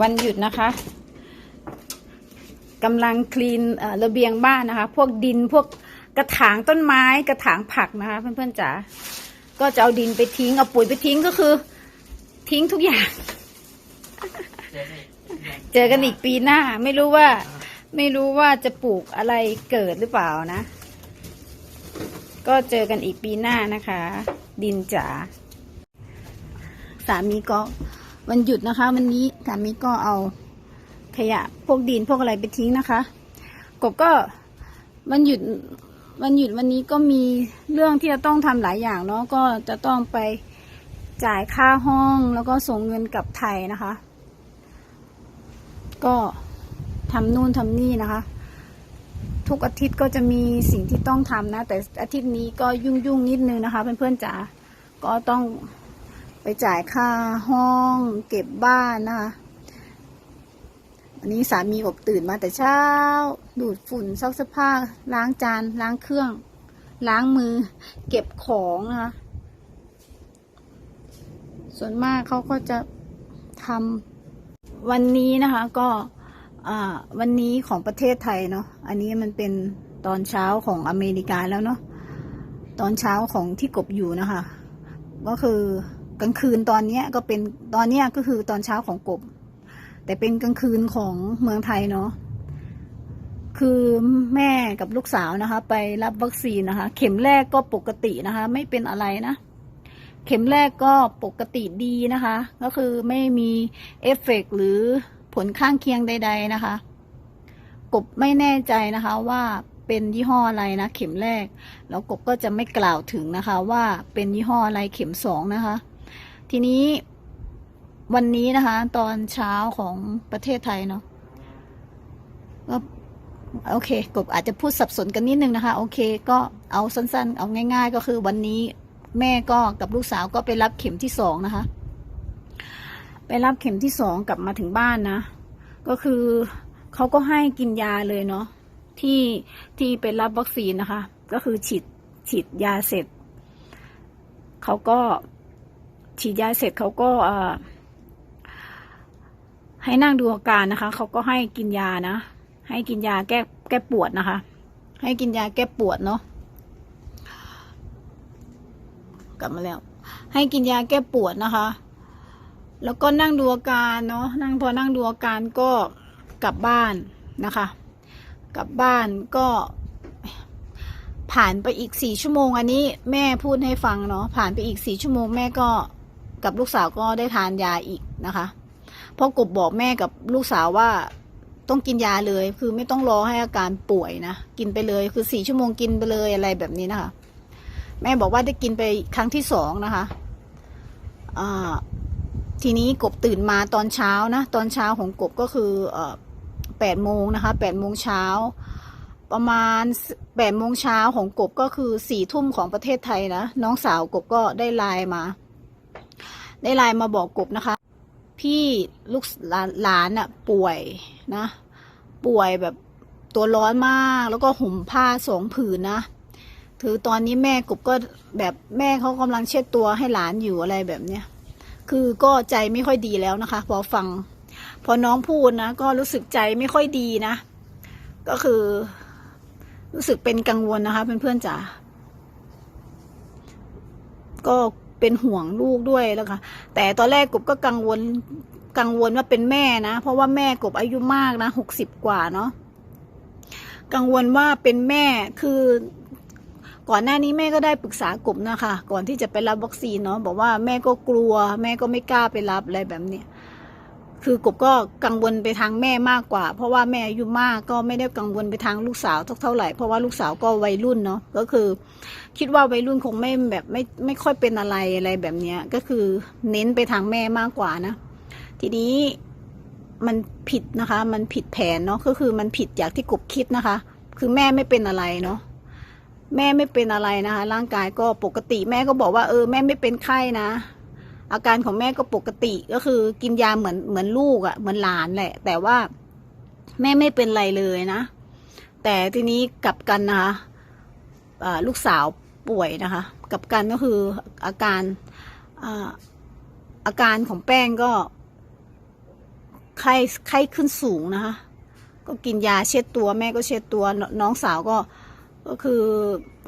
วันหยุดนะคะกำลังคลีนระเบียงบ้านนะคะ พวกดินพวกกระถางต้นไม้กระถางผักนะคะ เพื่อนๆจ๋าก็จะเอาดินไปทิ้งเอาปุ๋ยไปทิ้งก็คือ ทิ้งทุกอย่าง เจอกันอีกปีหน้า ไม่รู้ว่า ไม่รู้ว่าจะปลูกอะไรเกิดหรือเปล่านะ ก็เจอกันอีกปีหน้านะคะ ดินจ๋าสามีก็ วันหยุดนะคะ วันนี้สามีก็เอาขยะพวกดินพวกอะไรไปทิ้งนะคะ กบก็วันหยุดวันหยุดวันนี้ก็มีเรื่องที่จะต้องทำหลายอย่างเนาะก็จะต้องไปจ่ายค่าห้องแล้วก็ส่งเงินกลับไทยนะคะ ก็ทำนู่นทำนี่นะคะ ทุกอาทิตย์ก็จะมีสิ่งที่ต้องทำนะ แต่อาทิตย์นี้ก็ยุ่งยุ่งๆนิดนึงนะคะเพื่อนๆจ๋าก็ต้อง ไปจ่ายค่าห้องเก็บบ้านนะคะวันนี้สามีอบตื่นมาแต่เช้า ดูดฝุ่นซักเสื้อผ้าล้างจานล้างเครื่อง ล้างมือ เก็บของนะคะส่วนมากเขาก็จะทำวันนี้นะคะ ก็วันนี้ของประเทศไทยเนาะอันนี้มันเป็นตอนเช้าของอเมริกาแล้วเนาะตอนเช้าของที่กบอยู่นะคะ ก็คือ กลางคืนตอนเนี้ยก็เป็นตอนเนี้ยก็คือตอนเช้าของกบ แต่เป็นกลางคืนของเมืองไทยเนาะคือแม่กับลูกสาวนะคะ ไปรับวัคซีนนะคะ เข็มแรกก็ปกตินะคะ ไม่เป็นอะไรนะเข็มแรกก็ปกติดีนะคะ ก็คือไม่มีเอฟเฟกต์หรือผลข้างเคียงใด ๆนะคะ กบไม่แน่ใจนะคะว่าเป็นยี่ห้ออะไรนะ เข็มแรก แล้วกบก็จะไม่กล่าวถึงนะคะ ว่าเป็นยี่ห้ออะไรเข็มสองนะคะ ทีนี้วันนี้นะคะ ตอนเช้าของประเทศไทยเนาะก็โอเค กบอาจจะพูดสับสนกันนิดนึงนะคะ โอเค ก็เอาสั้นๆ เอาง่าย ๆ ก็คือวันนี้แม่ก็กับลูกสาวก็ไปรับเข็มที่สองนะคะ ไปรับเข็มที่สองกลับมาถึงบ้านนะ ก็คือเขาก็ให้กินยาเลยเนาะที่ที่ไปรับวัคซีนนะคะ ก็คือฉีดฉีดยาเสร็จเขาก็ ฉีดยาเสร็จเขาก็ให้นั่งดูอาการนะคะ เขาก็ให้กินยานะ ให้กินยาแก้แก้ปวดนะคะ ให้กินยาแก้ปวดเนาะ กลับมาแล้ว ให้กินยาแก้ปวดนะคะ แล้วก็นั่งดูอาการเนาะ นั่งพอนั่งดูอาการก็กลับบ้านนะคะ กลับบ้านก็ผ่านไปอีกสี่ชั่วโมง อันนี้แม่พูดให้ฟังเนาะ ผ่านไปอีกสี่ชั่วโมงแม่ก็ กับลูกสาวก็ได้ทานยาอีกนะคะเพราะกบบอกแม่กับลูกสาวว่าต้องกินยาเลย คือไม่ต้องรอให้อาการป่วยนะกินไปเลยคือสี่ชั่วโมงกินไปเลยอะไรแบบนี้นะคะ แม่บอกว่าได้กินไปครั้งที่สองนะคะอ่าทีนี้กบตื่นมาตอนเช้านะ ตอนเช้าของกบก็คือแปดโมงนะคะแปดโมงเช้าประมาณแปดโมงเช้าของกบก็คือสี่ทุ่มของประเทศไทยนะ น้องสาวกบก็ได้ไลน์มา ได้ไลน์มาบอกกบนะคะ พี่ลูกหลานหลานอะป่วยนะ ป่วยแบบตัวร้อนมากแล้วก็ห่มผ้าสองผืนนะคือตอนนี้แม่กบก็แบบแม่เขากำลังเช็ดตัวให้หลานอยู่อะไรแบบเนี้ยคือก็ใจไม่ค่อยดีแล้วนะคะ พอฟัง พอน้องพูดนะก็รู้สึกใจไม่ค่อยดีนะ ก็คือ รู้สึกเป็นกังวลนะคะเพื่อนๆจ๋าก็ เป็นห่วงลูกด้วยแล้วค่ะ แต่ตอนแรกกบก็กังวลกังวลว่าเป็นแม่นะ เพราะว่าแม่กบอายุมากนะหกสิบกว่าเนาะกังวลว่าเป็นแม่คือก่อนหน้านี้แม่ก็ได้ปรึกษากบนะคะ ก่อนที่จะไปรับวัคซีนเนาะบอกว่าแม่ก็กลัว แม่ก็ไม่กล้าไปรับอะไรแบบเนี้ย คือกบก็กังวลไปทางแม่มากกว่า เพราะว่าแม่อายุมากก็ไม่ได้กังวลไปทางลูกสาวเท่าไหร่เพราะว่าลูกสาวก็วัยรุ่นเนาะก็คือ คิดว่าวัยรุ่นคงไม่แบบไม่ไม่ค่อยเป็นอะไรอะไรแบบเนี้ยก็คือเน้นไปทางแม่มากกว่านะ ทีนี้มันผิดนะคะ มันผิดแผนเนาะก็คือมันผิดจากที่กบคิดนะคะ คือแม่ไม่เป็นอะไรเนาะแม่ไม่เป็นอะไรนะคะ ร่างกายก็ปกติแม่ก็บอกว่าเออแม่ไม่เป็นไข้นะ อาการของแม่ก็ปกติก็คือกินยาเหมือนเหมือนลูกอะ่ะเหมือนหลานแหละ แต่ว่าแม่ไม่เป็นไรเลยนะ แต่ทีนี้กลับกันนะคะลูกสาวป่วยนะคะ กับกันก็คืออาการอาอาการของแป้งก็ไข้ไข้ขึ้นสูงนะคะ ก็กินยาเช็ดตัว แม่ก็เช็ดตัวน้องสาวก็ก็คือ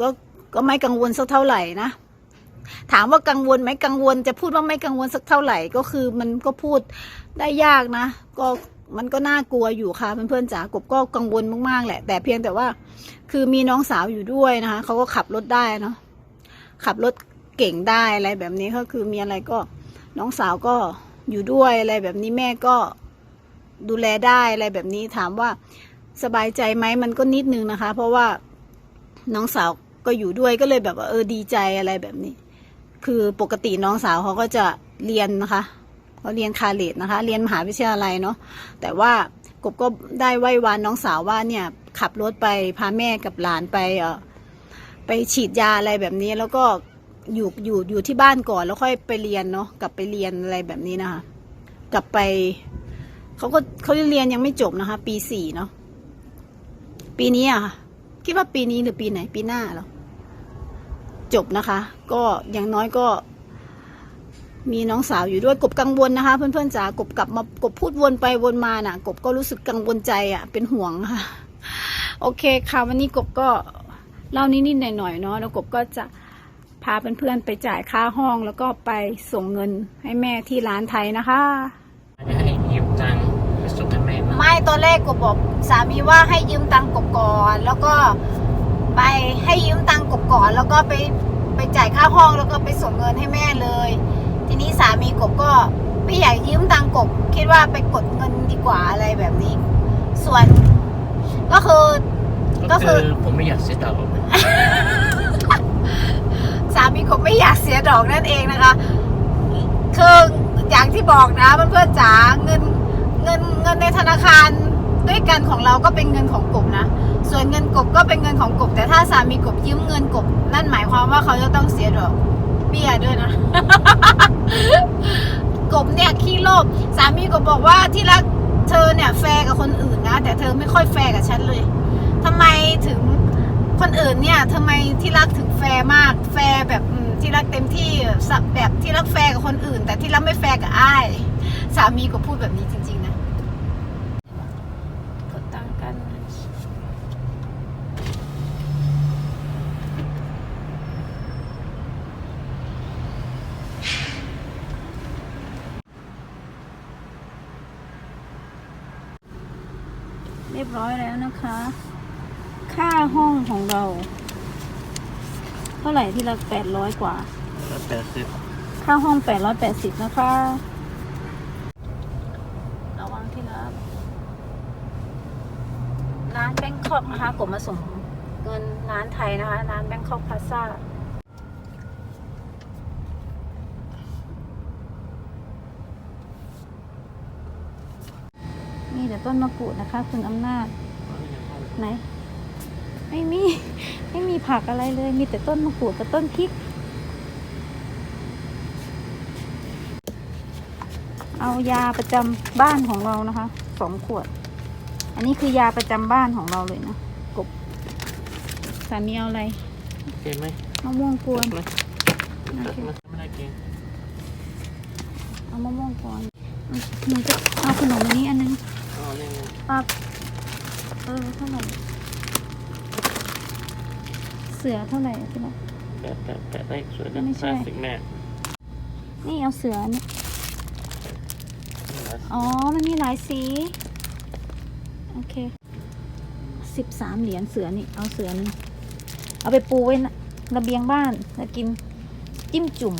ก็ก็ไม่กังวลสักเท่าไหร่นะ ถามว่ากังวลไหมกังวล จะพูดว่าไม่กังวลสักเท่าไหร่ก็คือ มันก็พูดได้ยากนะ ก็มันก็น่ากลัวอยู่ค่ะเพื่อนๆจ๋ากบก็กังวลมากๆแหละ แต่เพียงแต่ว่า คือมีน้องสาวอยู่ด้วยนะคะเขาก็ขับรถได้เนาะขับรถเก่งได้อะไรแบบนี้ก็คือมีอะไรก็น้องสาวก็อยู่ด้วยอะไรแบบนี้แม่ก็ดูแลได้อะไรแบบนี้ถามว่าสบายใจไหมมันก็นิดนึงนะคะ เพราะว่าน้องสาวก็อยู่ด้วยก็เลยแบบว่าเออดีใจอะไรแบบนี้ คือปกติน้องสาวเขาก็จะเรียนนะคะเขาเรียนคาเลดนะคะ เรียนมหาวิทยาลัยเนาะแต่ว่ากบก็ได้ไหว้วานน้องสาวว่าเนี่ยขับรถไปพาแม่กับหลานไปเออไปฉีดยาอะไรแบบนี้ แล้วก็อยู่อยู่อยู่ที่บ้านก่อนแล้วค่อยไปเรียนเนาะกลับไปเรียนอะไรแบบนี้นะคะ กลับไปเขาก็เขาเรียนยังไม่จบนะคะ ปีสี่เนาะปีนี้อะค่ะคิดว่าปีนี้หรือปีไหนปีหน้าหรอ จบนะคะ ก็อย่างน้อยก็ มีน้องสาวอยู่ด้วยกบกังวลนะคะ เพื่อนๆจ๋ากบกลับมากบพูดวนไปวนมาน่ะ กบก็รู้สึกกังวลใจอะ เป็นห่วงค่ะ โอเคค่ะวันนี้กบก็เล่านิดๆหน่อยๆเนาะแล้วกบก็จะพาเพื่อนๆไปจ่ายค่าห้องแล้วก็ไปส่งเงินให้แม่ที่ร้านไทยนะคะจะให้ยืมตังค์ไปส่งให้แม่มาไม่ตอนแรกกบบอกสามีว่าให้ยืมตังค์กบก่อนแล้วก็ไปให้ยืมตังค์ กบก่อนแล้วก็ไปไปจ่ายค่าห้องแล้วก็ไปส่งเงินให้แม่เลย ทีนี้สามีกบก็ไม่อยากยืมตังค์กบ คิดว่าไปกดเงินดีกว่าอะไรแบบนี้ ส่วนก็คือก็ก็คืคืออผมไม่อยากเสียดอกสามีกบไม่อยากเสียดอกนั่นเองนะคะคืออย่างที่บอกนะเพื่อนๆจ๋าเงินเงินเงินในธนาคาร ด้วยกันของเราก็เป็นเงินของกบนะ ส่วนเงินกบก็เป็นเงินของกบ แต่ถ้าสามีกบยืมเงินกบ นั่นหมายความว่าเขาจะต้องเสียดอกเบี้ยด้วยนะ กบเนี่ยขี้โลภสามีกบบอกว่าที่รักเธอเนี่ยแฟร์กับคนอื่นนะ แต่เธอไม่ค่อยแฟร์กับฉันเลยทำไมถึงคนอื่นเนี่ยทำไมที่รักถึงแฟร์มาก แฟร์แบบที่รักเต็มที่สับแบบที่รักแฟร์กับคนอื่น แต่ที่รักไม่แฟร์กับอ้ายสามีก็พูดแบบนี้จริงๆนะกดตังค์กัน เรียบร้อยแล้วนะคะ ค่าห้องของเรา เท่าไหร่ที่ละแปดร้อยกว่าแล้วแต่สิบค่าห้องแปดร้อยแปดสิบนะคะ ระวังที่รับร้านแบงคอกนะคะกดมาส่งเงินร้านไทยนะคะ ร้านแบงคอกพาซ่านี่เดี๋ยวต้นมะกรูดนะคะ คุณอำนาจ ไหน ไม่มี ไม่มีผักอะไรเลย มีแต่ต้นมะกรูดกับต้นพริก เอายาประจำบ้านของเรานะคะสองขวด อันนี้คือยาประจำบ้านของเราเลยนะกบสามีเอาอะไรโอเคไหมมะม่วงกวนไหมโอเคไม่ได้กินเอามะม่วงกวนหนูจะเอาขนมอันนี้อันนึงอ๋อนี่ไงปักเออเท่าไหร่เสือเท่าไหร่อะพี่น้องแปะแปะแปะได้สวยนะไม่ใช่คลาสสิกแม่นี่เอาเสือนี่อ๋อ มันมีหลายสี โอเคสิบสามเหรียญเสือนี่ เอาเสือหนึงเอาไปปูไว้นะระเบียงบ้านแล้วกินจิ้มจุ่ม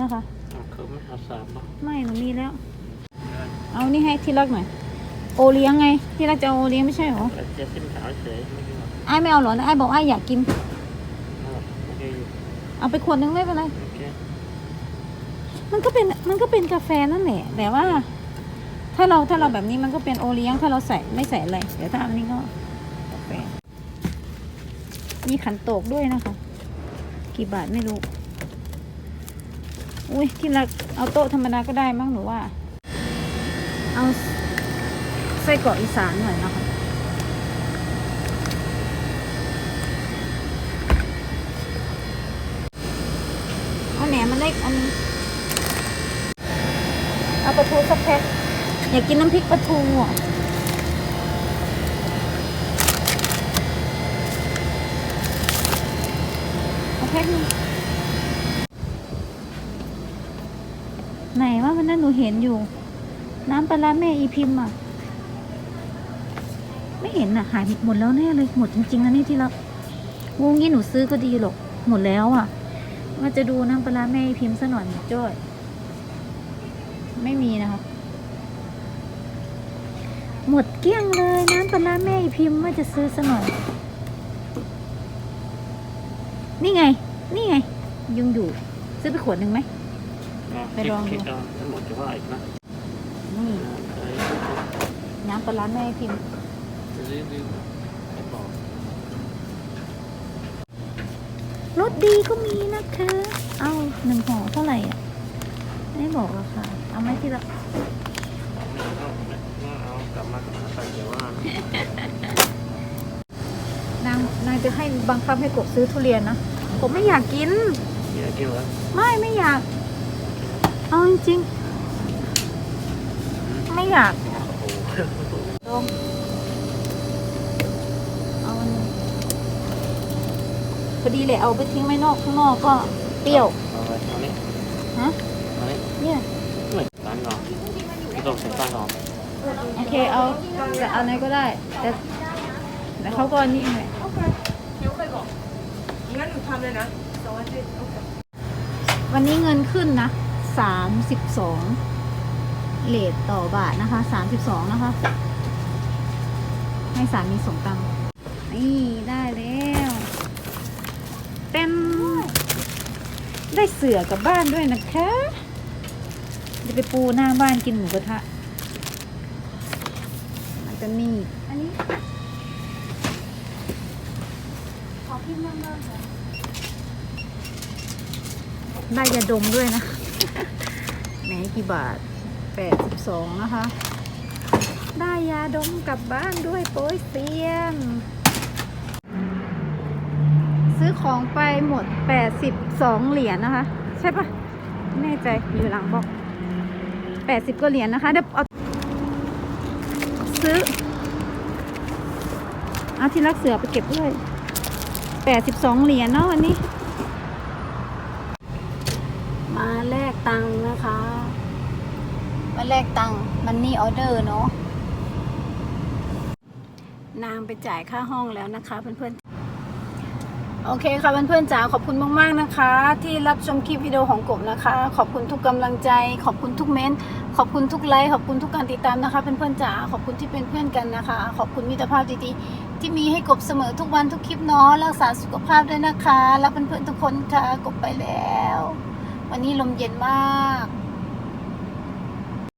นะคะ เอาเขาไม่เอาสามป่ะไม่หนูมีแล้ว เอานี่ให้ที่รักหน่อย โอเลี้ยงไง ที่รักจะเอาโอเลี้ยงไม่ใช่เหรอแต่เจะสิ้นขาวเฉยไม่กินหรอกไอ้ายไม่เอาเหรอนะไอ้ายบอกไอ้ายอยากกิน เอาโอเคอยู่ เอาไปขวดนึงไม่เป็นไรโอเคมันก็เป็นมันก็เป็นกาแฟนั่นแหละ แต่ว่า ถ้าเราถ้าเราแบบนี้มันก็เป็นโอเลี้ยงถ้าเราใส่ไม่ใส่อะไรเดี๋ยวถ้าอันนี้ก็กาแฟมีขันโตกด้วยนะคะ กี่บาทไม่รู้ อุ้ยที่รักเอาโต๊ะธรรมดาก็ได้มั้งหนูว่า เอาไส้กรอกอีสานหน่อยนะคะ เอาแหนมมันเล็กอันนี้เอาปลาทูสักแพ็คอยากกินน้ำพริกปลาทูอะเอาแพ็คหนึงไหนว่าวันนั้นหนูเห็นอยู่ น้ำปลาร้าแม่อีพิมพ์อะ ไม่เห็นอะ หายหมดแล้วแน่เลยหมดจริงๆนะนี่ที่รับวงนี้หนูซื้อก็ดีหรอกหมดแล้วอะ ว่าจะดูน้ำปลาร้าแม่อีพิมพ์ซะหน่อยจ้อยไม่มีนะคะ หมดเกลี้ยงเลย น้ำปลาร้าแม่อีพิมพ์ว่าจะซื้อซะหน่อยนี่ไง นี่ไง ยุงอยู่ ซื้อไปขวดหนึ่งไหม ไปลองดูคิดเอาทั้งหมดจะว่าอีกนะนี่เออน้ำปลาร้าแม่อีพิมพ์ จะรีวิวให้บอก รสดีก็มีนะคะ เอาหนึ่งห่อเท่าไหร่อะ ไม่บอกราคาเอาไหมที่ละไม่เอาไม่เอากลับมากลับมาใส่เดี๋ยวว่านางนางจะให้บังคับให้กบซื้อทุเรียนนะผมไม่อยากกิน อย่ากินแล้วไม่ไม่อยาก เอาจริงๆไม่อยากโอ้โหลองเอาอันนี้ พอดีเลยเอาไปทิ้งไว้นอกข้างนอกก็เปรี้ยวเอาไปเอานี้ฮะเอานี้เนี่ยเหมือนตั้งก่อนไม่ต้องใส่ตั้งก่อนโอเคเอาแต่เอาไหนก็ได้ แต่แต่เขาก็อันนี่ไงงั้นหนูทำเลยนะสองอาทิตย์วันนี้เงินขึ้นนะสามสิบสองเลทต่อบาทนะคะสามสิบสองนะคะ ให้สามีส่งตังค์นี่ได้แล้ว ได้เสือกลับบ้านด้วยนะคะ จะไปปูหน้าบ้านกินหมูกระทะมันจะมีอันนี้ ขอพิมพ์เริ่มๆค่ะได้ยาดมด้วยนะ ไหนกี่บาทแปดสิบสองนะคะ ได้ยาดมกลับบ้านด้วยโป้ยเซียนซื้อของไปหมดแปดสิบ 82เหรียญนะคะ ใช่ปะไม่แน่ใจอยู่หลังบอก80ก็เหรียญนะคะเดี๋ยวเอาซื้อเอาที่รักเสือไปเก็บด้วย82เหรียญเนาะวันนี้ มาแลกตังค์นะคะ มาแลกตังค์มันนี่ออเดอร์เนาะนางไปจ่ายค่าห้องแล้วนะคะเพื่อนๆ โอเคค่ะเพื่อนๆจ๋าขอบคุณมากๆนะคะ ที่รับชมคลิปวิดีโอของกบนะคะ ขอบคุณทุกกำลังใจ ขอบคุณทุกเม้นต์ขอบคุณทุกไลค์ขอบคุณทุกการติดตามนะคะเพื่อนๆจ๋าขอบคุณที่เป็นเพื่อนกันนะคะ ขอบคุณมิตรภาพดีๆที่มีให้กบเสมอทุกวันทุกคลิปเนาะรักษาสุขภาพด้วยนะคะรักเพื่อนๆทุกคนค่ะกบไปแล้ว วันนี้ลมเย็นมาก